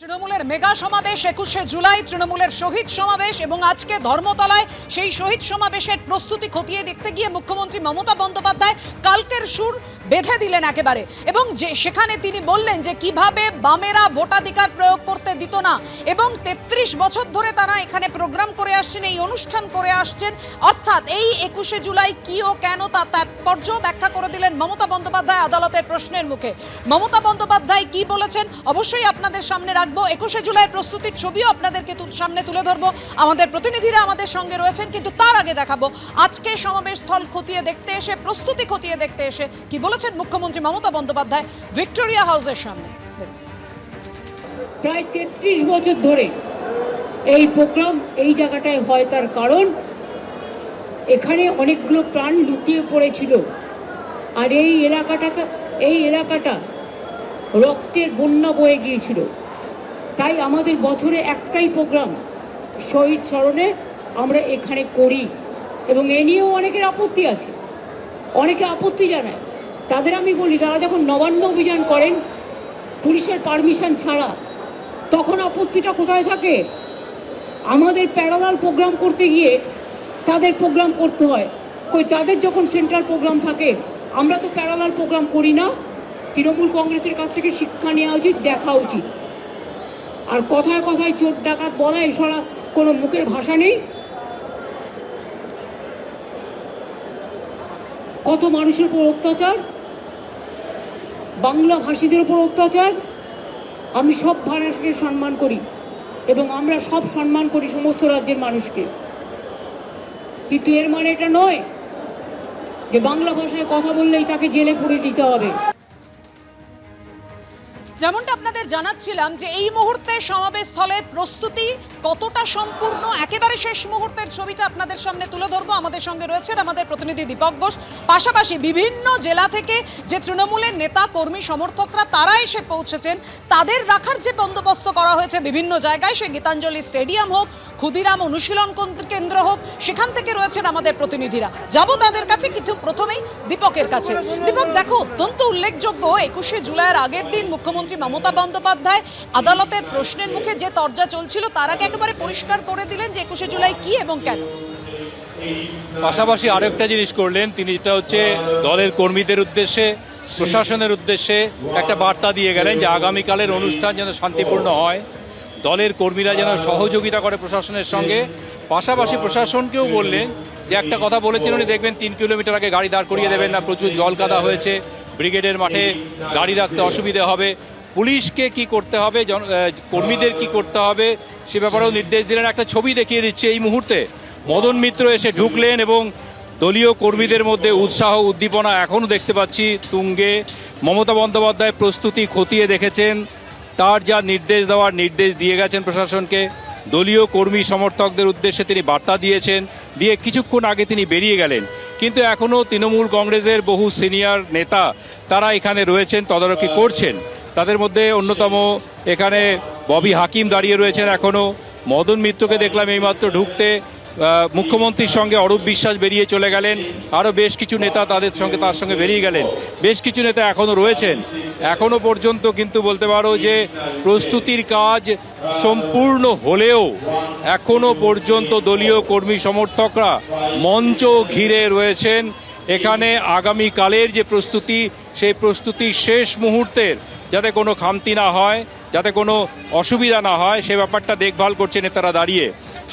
তৃণমূলের মেগা সমাবেশ একুশে জুলাই, তৃণমূলের শহীদ সমাবেশ এবং আজকে ধর্মতলায় সেই শহীদ সমাবেশের প্রস্তুতি খতিয়ে দেখতে গিয়ে মুখ্যমন্ত্রী মমতা বন্দ্যোপাধ্যায় কালকের সুর বেঁধে দিলেন একেবারে। এবং যে, সেখানে তিনি বললেন যে, কীভাবে বামেরা ভোটাধিকার প্রয়োগ করতে দিত না? এবং তেত্রিশ বছর ধরে তারা এখানে প্রোগ্রাম করে আসছেন, এই অনুষ্ঠান করে আসছেন। অর্থাৎ এই একুশে জুলাই কি ও কেন তা তাৎপর্য ব্যাখ্যা করে দিলেন মমতা বন্দ্যোপাধ্যায় আদালতের প্রশ্নের মুখে। মমতা বন্দ্যোপাধ্যায় কি বলেছেন? অবশ্যই আপনাদের সামনে রাখব। একুশে জুলাই প্রস্তুতির ছবিও আপনাদেরকে সামনে তুলে ধরবো। আমাদের প্রতিনিধিরা আমাদের সঙ্গে রয়েছেন, কিন্তু তার আগে দেখাবো। আজকে সমাবেশ স্থল খতিয়ে দেখতে এসে, প্রস্তুতি খতিয়ে দেখতে এসে কি বলেছেন মুখ্যমন্ত্রী মমতা বন্দ্যোপাধ্যায়? ভিক্টোরিয়া হাউসের সামনে। প্রায় তেত্রিশ বছর ধরে এই প্রোগ্রাম এই জায়গাটায় হয় তার কারণ, এখানে অনেকগুলো প্রাণ লুকিয়ে পড়েছিল। আর এই এলাকাটাকে এই এলাকাটা রক্তের বন্যা বয়ে গিয়েছিল। তাই আমাদের বছরে একটাই প্রোগ্রাম, শহীদ স্মরণে আমরা এখানে করি। এবং এ নিয়েও অনেকের আপত্তি আছে, অনেকে আপত্তি জানায়। তাদের আমি বলি তারা যখন নবান্ন অভিযান করেন, পুলিশের পারমিশন ছাড়া, তখন আপত্তিটা কোথায় থাকে? আমাদের প্যারালাল প্রোগ্রাম করতে গিয়ে তাদের প্রোগ্রাম করতে হয়। কই, তাদের যখন সেন্ট্রাল প্রোগ্রাম থাকে, আমরা তো প্যারালাল প্রোগ্রাম করি না। তৃণমূল কংগ্রেসের কাছ থেকে শিক্ষা নেওয়া উচিত, দেখা উচিত। আর কথায় কথায় চোর ডাকাত বলা এছাড়া কোনো মুখের ভাষা নেই। কত মানুষের উপর অত্যাচার, বাংলা ভাষীদের উপর অত্যাচার, আমি সব ভাষাকে সম্মান করি এবং আমরা সব সম্মান করি সমস্ত রাজ্যের মানুষকে। কিন্তু এর মানে এটা নয় যে বাংলা ভাষায় কথা বললেই তাকে জেলে পুরে দিতে হবে। যেমনটা আপনাদের জানাচ্ছিলাম যে এই মুহূর্তে সমাবেশ স্থলের প্রস্তুতি কতটা সম্পূর্ণ, একেবারে শেষ মুহূর্তের ছবিটা আপনাদের সামনে তুলে ধরবো। আমাদের সঙ্গে রয়েছেন আমাদের প্রতিনিধি দীপক ঘোষ। পাশাপাশি বিভিন্ন জেলা থেকে যে তৃণমূলের নেতা, কর্মী, সমর্থকরা, তারা এসে পৌঁছেছেন। তাদের রাখার যে বন্দোবস্ত করা হয়েছে বিভিন্ন জায়গায়, সে গীতাঞ্জলি স্টেডিয়াম হোক, ক্ষুদিরাম অনুশীলন কেন্দ্র- হোক, সেখান থেকে রয়েছেন আমাদের প্রতিনিধিরা। যাব তাদের কাছে কিন্তু প্রথমেই দীপকের কাছে। দীপক, দেখো, অত্যন্ত উল্লেখযোগ্য, একুশে জুলাইয়ের আগের দিন মুখ্যমন্ত্রী মমতা বন্দ্যোপাধ্যায় আদালতের প্রশ্নের মুখে যে তরজা চলছিল, তার আগে একেবারে পরিষ্কার করে দিলেন যে একুশে জুলাই কি এবং কেন? পাশাপাশি আরেকটা জিনিস করলেন, তিনি যেটা হচ্ছে দলের কর্মীদের উদ্দেশ্যে, প্রশাসনের উদ্দেশ্যে একটা বার্তা দিয়ে গেলেন যে আগামীকালের অনুষ্ঠান যেন শান্তিপূর্ণ হয়, দলের কর্মীরা যেন সহযোগিতা করে প্রশাসনের সঙ্গে। পাশাপাশি প্রশাসনকেও বললেন যে একটা কথা বলেছেন উনি, দেখবেন তিন কিলোমিটার আগে গাড়ি দাঁড় করিয়ে দেবেন না, প্রচুর জল কাদা হয়েছে, ব্রিগেডের মাঠে গাড়ি রাখতে অসুবিধে হবে। পুলিশকে কি করতে হবে কর্মীদের কি করতে হবে, সে ব্যাপারেও নির্দেশ দিলেন। একটা ছবি দেখিয়ে দিচ্ছে এই মুহূর্তে। মদন মিত্র এসে ঢুকলেন এবং দলীয় কর্মীদের মধ্যে উৎসাহ, উদ্দীপনা এখনও দেখতে পাচ্ছি। তুঙ্গে মমতা বন্দ্যোপাধ্যায় প্রস্তুতি খতিয়ে দেখেছেন। তার যা নির্দেশ দেওয়ার নির্দেশ দিয়ে গেছেন প্রশাসনকে। দলীয় কর্মী সমর্থকদের উদ্দেশ্যে তিনি বার্তা দিয়েছেন, দিয়ে কিছুক্ষণ আগে তিনি বেরিয়ে গেলেন। কিন্তু এখনও তৃণমূল কংগ্রেসের বহু সিনিয়র নেতা তারা এখানে রয়েছেন, তদারকি করছেন। তাদের মধ্যে অন্যতম এখানে ববি হাকিম দাঁড়িয়ে রয়েছেন এখনও মদন মিত্রকে দেখলাম এইমাত্র ঢুকতে। মুখ্যমন্ত্রীর সঙ্গে অরূপ বিশ্বাস বেরিয়ে চলে গেলেন। আরও বেশ কিছু নেতা তাদের সঙ্গে, তার সঙ্গে বেরিয়ে গেলেন। বেশ কিছু নেতা এখনও রয়েছেন। এখনও পর্যন্ত কিন্তু বলতে পারো যে প্রস্তুতির কাজ সম্পূর্ণ হলেও এখনও পর্যন্ত দলীয় কর্মী সমর্থকরা মঞ্চ ঘিরে রয়েছেন। এখানে আগামীকালের যে প্রস্তুতি, সেই প্রস্তুতি শেষ মুহূর্তের, যাতে কোনো খামতি না হয়, যাতে কোনো অসুবিধা না হয়, সে ব্যাপারটা দেখভাল করছে নেতারা দাঁড়িয়ে।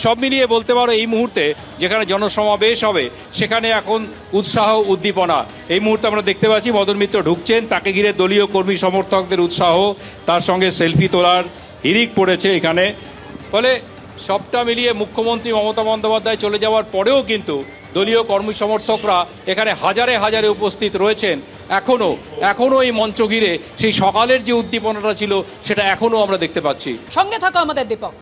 সব মিলিয়ে বলতে পারো এই মুহূর্তে যেখানে জনসমাবেশ হবে, সেখানে এখন উৎসাহ, উদ্দীপনা। এই মুহূর্তে আমরা দেখতে পাচ্ছি মদন মিত্র ঢুকছেন, তাকে ঘিরে দলীয় কর্মী সমর্থকদের উৎসাহ, তার সঙ্গে সেলফি তোলার হিরিক পড়েছে এখানে। ফলে সবটা মিলিয়ে মুখ্যমন্ত্রী মমতা বন্দ্যোপাধ্যায় চলে যাওয়ার পরেও কিন্তু দলীয় কর্মী সমর্থকরা এখানে হাজারে হাজারে উপস্থিত রয়েছেন। এখনও এখনও এই মঞ্চ ঘিরে সেই সকালের যে উদ্দীপনাটা ছিল, সেটা এখনও আমরা দেখতে পাচ্ছি। সঙ্গে থাকো আমাদের দীপক।